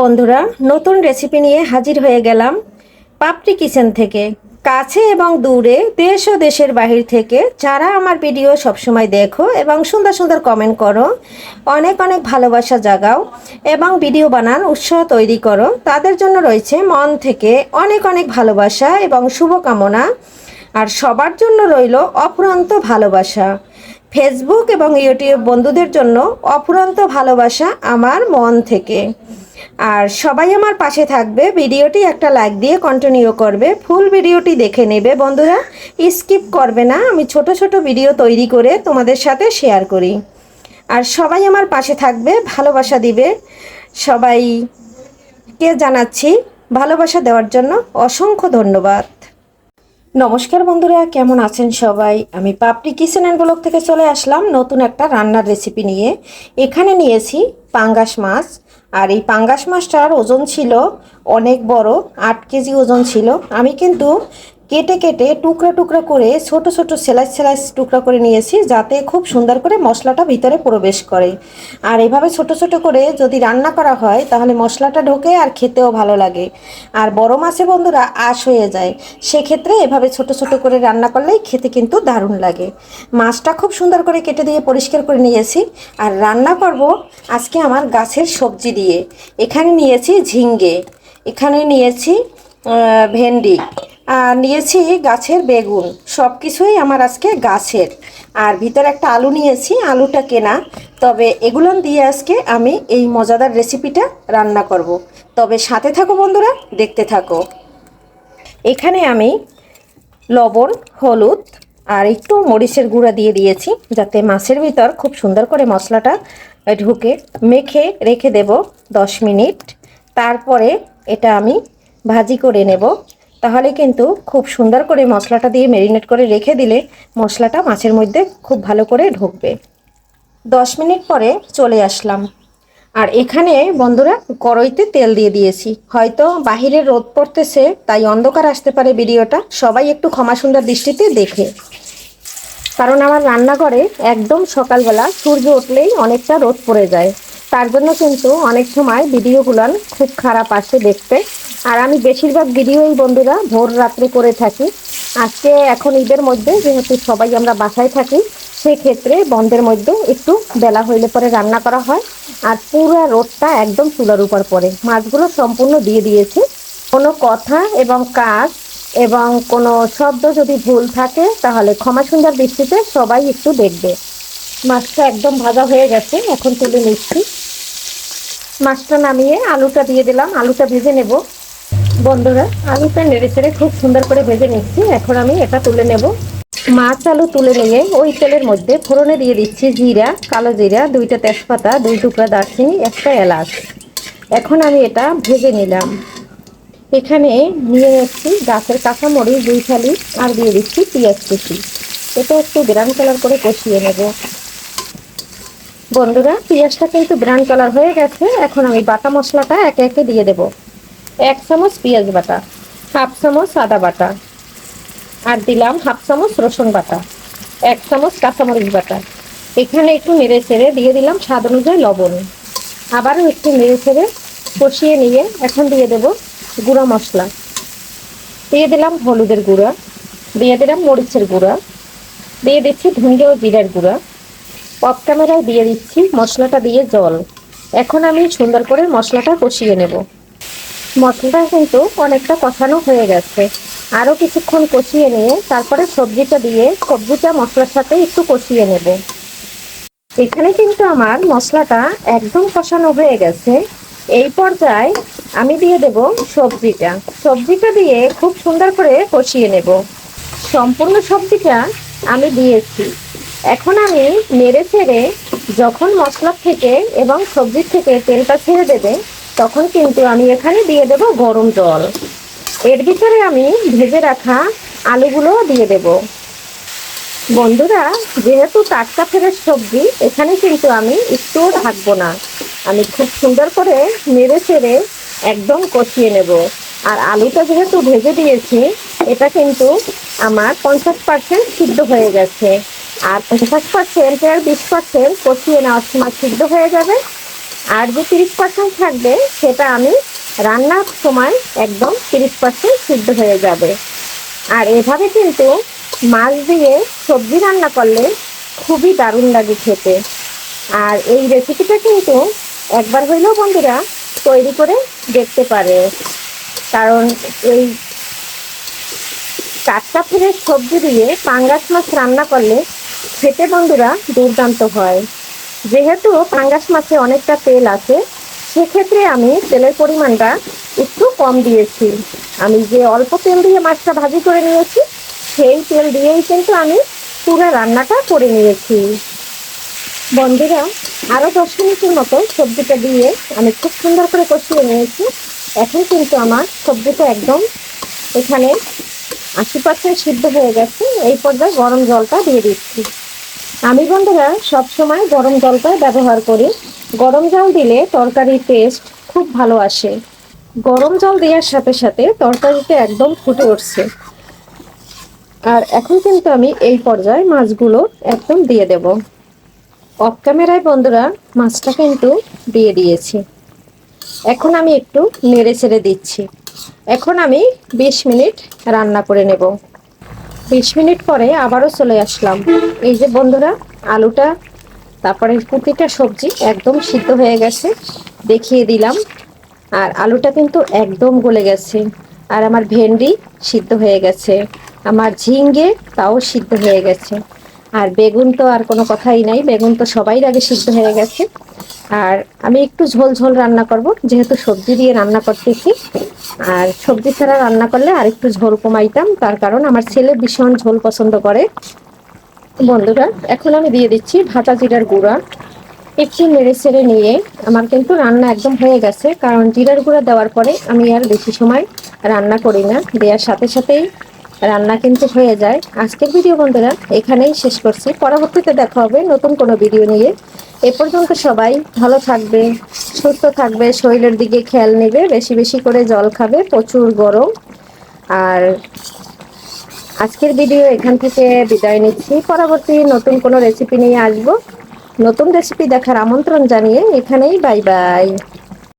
বন্ধুরা, নতুন রেসিপি নিয়ে হাজির হয়ে গেলাম পাপড়ি কিচেন থেকে। কাছে এবং দূরে দেশ ও দেশের বাহির থেকে যারা আমার ভিডিও সবসময় দেখো এবং সুন্দর সুন্দর কমেন্ট করো, অনেক অনেক ভালোবাসা জাগাও এবং ভিডিও বানান, উৎসাহ তৈরি করো, তাদের জন্য রয়েছে মন থেকে অনেক অনেক ভালোবাসা এবং শুভকামনা। আর সবার জন্য রইল অফুরন্ত ভালোবাসা। ফেসবুক এবং ইউটিউব বন্ধুদের জন্য অফুরন্ত ভালোবাসা আমার মন থেকে। আর সবাই আমার পাশে থাকবে। ভিডিওটি একটা লাইক দিয়ে কন্টিনিউ করবে। ফুল ভিডিওটি দেখে নেবে। বন্ধুরা স্কিপ করবে না। আমি ছোট ছোট ভিডিও তৈরি করে তোমাদের সাথে শেয়ার করি। আর সবাই আমার পাশে থাকবে। ভালোবাসা দিবে। সবাইকে জানাচ্ছি ভালোবাসা দেওয়ার জন্য অসংখ্য ধন্যবাদ। নমস্কার বন্ধুরা, কেমন আছেন সবাই? আমি পাপড়ি কিচেন অ্যান্ড ব্লগ থেকে চলে আসলাম নতুন একটা রান্নার রেসিপি নিয়ে। এখানে নিয়েছি পাঙ্গাস মাছ। আর এই পাঙ্গাস মাছটার ওজন ছিল অনেক বড় আট কেজি ওজন ছিল। আমি কিন্তু কেটে কেটে টুকরা টুকরা করে ছোট ছোট সেলাইস সেলাইস টুকরা করে নিয়েছি, যাতে খুব সুন্দর করে মশলাটা ভিতরে প্রবেশ করে। আর এভাবে ছোট ছোট করে যদি রান্না করা হয়, তাহলে মশলাটা ঢোকে আর খেতেও ভালো লাগে। আর বড় মাছে বন্ধুরা আশ হয়ে যায়, সেক্ষেত্রে এভাবে ছোট ছোট করে রান্না করলেই খেতে কিন্তু দারুণ লাগে। মাছটা খুব সুন্দর করে কেটে দিয়ে পরিষ্কার করে নিয়েছি। আর রান্না করব আজকে আমার গাছের সবজি দিয়ে। এখানে নিয়েছি ঝিঙ্গে, এখানে নিয়েছি ভেন্ডি। নিয়েছি গাছের বেগুন। সব কিছুই আমার আজকে গাছের। আর ভিতরে একটা আলু নিয়েছি, আলুটা কেনা। তবে এগুলো দিয়ে আজকে আমি এই মজাদার রেসিপিটা রান্না করব। তবে সাথে থাকো বন্ধুরা, দেখতে থাকো। এখানে আমি লবণ, হলুদ আর একটু মরিচের গুঁড়া দিয়ে দিয়েছি, যাতে মাছের ভিতর খুব সুন্দর করে মশলাটা ঢুকে। মেখে রেখে দেব দশ মিনিট। তারপরে এটা আমি ভাজি করে নেব। তাহলে কিন্তু খুব সুন্দর করে মশলাটা দিয়ে ম্যারিনেট করে রেখে দিলে মশলাটা মাছের মধ্যে খুব ভালো করে ঢুকবে। দশ মিনিট পরে চলে আসলাম। আর এখানে বন্ধুরা কড়াইতে তেল দিয়ে দিয়েছি। হয়তো বাহিরে রোদ পড়তেছে, তাই অন্ধকার আসতে পারে ভিডিওটা। সবাই একটু ক্ষমা সুন্দর দৃষ্টিতে দেখে। কারণ আমার রান্নাঘরে একদম সকালবেলা সূর্য উঠলেই অনেকটা রোদ পড়ে যায়। তার জন্য কিন্তু অনেক সময় ভিডিওগুলান খুব খারাপ আসে দেখতে। আর আমি বেশিরভাগ ভিডিওই বন্ধুরা ভোর রাত্রে করে থাকি। আজকে এখন ঈদের মধ্যে যেহেতু সবাই আমরা বাসায় থাকি, সেক্ষেত্রে বন্ধের মধ্যে একটু বেলা হইলে পরে রান্না করা হয়। আর পুরো রোদটা একদম চুলার উপর পড়ে। মাছগুলো সম্পূর্ণ দিয়ে দিয়েছি। কোনো কথা এবং কাজ এবং কোনো শব্দ যদি ভুল থাকে, তাহলে ক্ষমা সুন্দর দৃষ্টিতে সবাই একটু দেখবে। মাছটা একদম ভাজা হয়ে গেছে, এখন তুলে নিচ্ছি। মাছটা নামিয়ে আলুটা দিয়ে দিলাম। আলুটা ভেজে নেব বন্ধুরা। আলুটা নেড়ে চেড়ে খুব সুন্দর করে ভেজে নিচ্ছি। এখন আমি এটা তুলে নেব। মাছ আলু তুলে নিয়ে ওই তেলের মধ্যে ফোড়নে দিয়ে দিচ্ছি জিরা, কালো জিরা, দুইটা তেজপাতা, দুই টুকরা দারচিনি, একটা এলাচ। এখন আমি এটা ভেজে নিলাম। এখানে নিয়ে নিচ্ছি গাছের কাঁচামরিচ, দুই থালি, আর দিয়ে দিচ্ছি পেঁয়াজ কুচি। এটা একটু ব্রাউন কালার করে কষিয়ে নেব। বন্ধুরা, পেঁয়াজটা কিন্তু ব্রাউন কালার হয়ে গেছে। এখন আমি বাটা মশলাটা একে একে দিয়ে দেব। এক চামচ পেঁয়াজ বাটা, হাফ চামচ আদা বাটা, আর দিলাম হাফ চামচ রসুন বাটা, এক চামচ কাঁচামরিচ বাটা। এখানে একটু নেড়ে ছেড়ে দিয়ে দিলাম স্বাদ অনুযায়ী লবণ। আবারও একটু নেড়ে ছেড়ে কষিয়ে নিয়ে এখন দিয়ে দেব গুঁড়া মশলা। দিয়ে দিলাম হলুদের গুঁড়া, দিয়ে দিলাম মরিচের গুঁড়া, দিয়ে দিচ্ছি ধুন্দে ও জিরার গুঁড়া। অফ ক্যামেরায় দিয়ে দিচ্ছি মশলাটা দিয়ে জল। এখন আমি সুন্দর করে মশলাটা কষিয়ে নেব। মশলাটা কিন্তু অনেকটা কষানো হয়ে গেছে। আরও কিছুক্ষণ কষিয়ে নিয়ে তারপরে সবজিটা দিয়ে সবজিটা মশলার সাথে একটু কষিয়ে নেব। এখানে কিন্তু আমার মশলাটা একদম কষানো হয়ে গেছে। এই পর্যায়ে আমি দিয়ে দেব সবজিটা। সবজিটা দিয়ে খুব সুন্দর করে কষিয়ে নেব। সম্পূর্ণ সবজিটা আমি দিয়েছি। এখন আমি নেড়ে ছেড়ে যখন মশলা থেকে এবং সবজির থেকে তেলটা ছেড়ে দেবে, তখন কিন্তু আমি এখানে দিয়ে দেব গরম জল। এর ভিতরে আমি ভেজে রাখা আলুগুলো দিয়ে দেব। বন্ধুরা, যেহেতু টাটকা ফেরের সবজি, এখানে কিন্তু আমি একটুও ঢাকবো না। আমি খুব সুন্দর করে নেড়ে চেড়ে একদম কষিয়ে নেব। আর আলুটা যেহেতু ভেজে দিয়েছি, এটা কিন্তু আমার পঞ্চাশ পার্সেন্ট সিদ্ধ হয়ে গেছে। আর পঞ্চাশ পার্সেন্ট আর বিশ পার্সেন্ট কষিয়ে নেওয়ার সময় সিদ্ধ হয়ে যাবে। আর যে তিরিশ পার্সেন্ট থাকবে, সেটা আমি রান্নার সময় একদম তিরিশ পার্সেন্ট সিদ্ধ হয়ে যাবে। আর এভাবে কিন্তু মাছ দিয়ে সবজি রান্না করলে খুবই দারুণ লাগে খেতে। আর এই রেসিপিটা কিন্তু একবার হইলেও বন্ধুরা তৈরি করে দেখতে পারে। কারণ এই টাটকা ফ্রেশ সবজি দিয়ে পাঙ্গাস মাছ রান্না করলে খেতে বন্ধুরা দুর্দান্ত হয়। যেহেতু পাঙ্গাস মাছে অনেকটা তেল আছে, সেক্ষেত্রে আমি তেলের পরিমাণটা একটু কম দিয়েছি। আমি যে অল্প তেল দিয়ে মাছটা ভাজি করে নিয়েছি, সেই তেল দিয়েই কিন্তু আমি পুরো রান্নাটা করে নিয়েছি। বন্ধুরা আরও দশ মিনিটের মতো সবজিটা দিয়ে আমি খুব সুন্দর করে কষিয়ে নিয়েছি। এখন কিন্তু আমার সবজিটা একদম এখানে আশি পার্সেন্ট সিদ্ধ হয়ে গেছে। এই পর্যায়ে গরম জলটা দিয়ে দিচ্ছি। আমি বন্ধুরা, সবসময় গরম জলটাই ব্যবহার করি। গরম জল দিলে তরকারির টেস্ট খুব ভালো আসে। গরম জল দেওয়ার সাথে সাথে তরকারিতে একদম ফুটে উঠছে। আর এখন কিন্তু আমি এই পর্যায়ে মাছগুলো একদম দিয়ে দেব। অফ ক্যামেরায় বন্ধুরা, মাছটা কিন্তু দিয়ে দিয়েছি। এখন আমি একটু নেড়ে ছেড়ে দিচ্ছি। এখন আমি বিশ মিনিট রান্না করে নেব। বিশ মিনিট পরে আবারও চলে আসলাম। এই যে বন্ধুরা, আলুটা, তারপরে প্রতিটা সবজি একদম সিদ্ধ হয়ে গেছে, দেখিয়ে দিলাম। আর আলুটা কিন্তু একদম গলে গেছে। আর আমার ভেন্ডি সিদ্ধ হয়ে গেছে। আমার ঝিঙ্গে তাও সিদ্ধ হয়ে গেছে। আর বেগুন তো আর কোনো কথাই নাই, বেগুন তো সবাই আগে সিদ্ধ হয়ে গেছে। আর আমি একটু ঝোল ঝোল রান্না করব, যেহেতু সবজি দিয়ে রান্না করতেছি। আর সবজি ছাড়া রান্না করলে আর একটু ঝোল কমাইতাম, তার কারণ আমার ছেলে ভীষণ ঝোল পছন্দ করে। বন্ধুরা, এখন আমি দিয়ে দিচ্ছি ভাজা জিরার গুঁড়া। একটু নেড়ে ছেড়ে নিয়ে আমার কিন্তু রান্না একদম হয়ে গেছে, কারণ জিরার গুঁড়া দেওয়ার পরে আমি আর বেশি সময় রান্না করি না। দেওয়ার সাথে সাথেই রান্না কিন্তু হয়ে যায়। আজকের ভিডিও বন্ধুরা, এখানেই শেষ করছি। পরবর্তীতে দেখা হবে নতুন কোনো ভিডিও নিয়ে। এ পর্যন্ত সবাই ভালো থাকবে, সুস্থ থাকবে, শরীরের দিকে খেয়াল নেবে, বেশি বেশি করে জল খাবে, প্রচুর গরম। আর আজকের ভিডিও এখান থেকে বিদায় নিচ্ছি। পরবর্তী নতুন কোনো রেসিপি নিয়ে আসব। নতুন রেসিপি দেখার আমন্ত্রণ জানিয়ে এখানেই বাই বাই